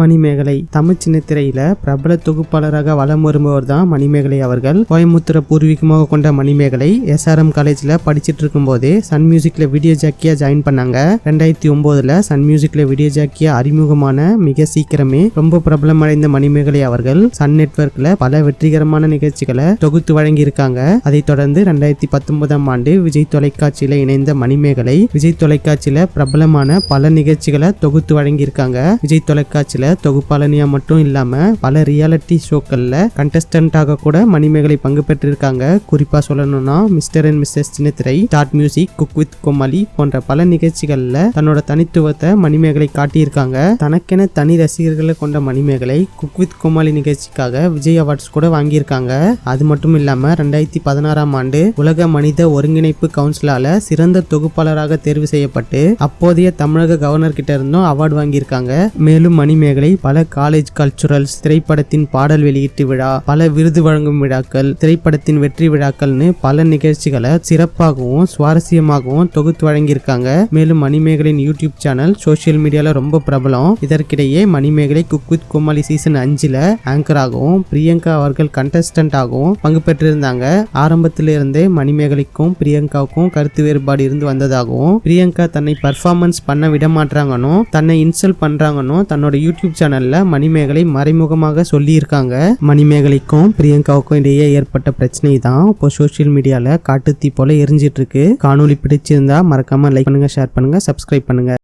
மணிமேகலை தமிழ் சின்னத்திரையில பிரபல தொகுப்பாளராக வலம் வருபவர் தான் மணிமேகலை அவர்கள். கோயம்புத்தூரை பூர்வீகமாக கொண்ட மணிமேகலை எஸ்ஆர்எம் காலேஜில் படிச்சிட்டு இருக்கும்போதே சன் மியூசிக்ல வீடியோ ஜாக்கியா ஜாயின் பண்ணாங்க. ரெண்டாயிரத்தி ஒன்பதுல சன் மியூசிக்ல வீடியோ ஜாக்கியா அறிமுகமான மிக சீக்கிரமே ரொம்ப பிரபலமடைந்த மணிமேகலை அவர்கள் சன் நெட்ஒர்க்ல பல வெற்றிகரமான நிகழ்ச்சிகளை தொகுத்து வழங்கியிருக்காங்க. அதைத் தொடர்ந்து ரெண்டாயிரத்தி பத்தொன்பதாம் ஆண்டு விஜய் தொலைக்காட்சியில இணைந்த மணிமேகலை விஜய் தொலைக்காட்சியில பிரபலமான பல நிகழ்ச்சிகளை தொகுத்து வழங்கியிருக்காங்க. விஜய் தொலைக்காட்சியில் தொகுப்பாளனியா மட்டும் இல்லாமல் பல ரியாலிட்டி ஷோக்களில் கண்டஸ்டண்ட்டாக கூட மணிமேகலை பங்கு பெற்றிருக்காங்க. குறிப்பாக சொல்லணும்னா மிஸ்டர் அண்ட் மிஸ்ஸஸ் சின்னத்திரை start music cook with Comali போன்ற பல நிகழ்ச்சிகளில் தன்னோட தனித்துவத்தை மணிமேகலை காட்டியிருக்காங்க. தனக்கென தனி ரசிகர்களை கொண்ட மணிமேகலை குக் வித் கோமாளி நிகழ்ச்சிக்காக விஜய் அவார்ட்ஸ் கூட வாங்கியிருக்காங்க. அது மட்டும் இல்லாம ரெண்டாயிரத்தி பதினாறாம் ஆண்டு உலக மனித ஒருங்கிணைப்பு கவுன்சிலால சிறந்த தொகுப்பாளராக தேர்வு செய்யப்பட்டு அப்போதைய தமிழக கவர்னர் கிட்ட இருந்தும் அவார்டு வாங்கியிருக்காங்க. மேலும் மணிமேகலை பல காலேஜ் கல்ச்சுரல்ஸ் திரைப்படத்தின் பாடல் வெளியீட்டு விழா பல விருது வழங்கும் விழாக்கள் திரைப்படத்தின் வெற்றி விழாக்கள்னு பல நிகழ்ச்சிகளை சிறப்பாகவும் சுவாரஸ்யமாகவும் தொகுத்து வழங்கியிருக்காங்க. மேலும் மணிமேகலின் யூடியூப் சேனல் சோஷியல் மீடியால ரொம்ப பிரபலம். இதற்கிடையே Manimegalai cook with Comali season அஞ்சுல ஆங்கராகவும் பிரியங்கா அவர்கள் கண்டஸ்டன்ட் ஆகவும் பங்கு பெற்றிருந்தாங்க. ஆரம்பத்தில் இருந்தே மணிமேகலைக்கும் பிரியங்காவுக்கும் கருத்து வேறுபாடு இருந்து வந்ததாகவும் பிரியங்கா தன்னை பர்ஃபார்மன்ஸ் பண்ண விட மாட்டாங்கன்னு தன்னை இன்சல்ட் பண்றாங்கன்னு தன்னோட யூடியூப் சேனல்ல மணிமேகலை மறைமுகமாக சொல்லியிருக்காங்க. மணிமேகலைக்கும் பிரியங்காவுக்கும் இடையே ஏற்பட்ட பிரச்சனை தான் இப்போ சோஷியல் மீடியால காட்டுத்தீ போல எரிஞ்சிட்டு இருக்கு. காணொளி பிடிச்சிருந்தா மறக்காம லைக் பண்ணுங்க ஷேர் பண்ணுங்க சப்ஸ்கிரைப் பண்ணுங்க.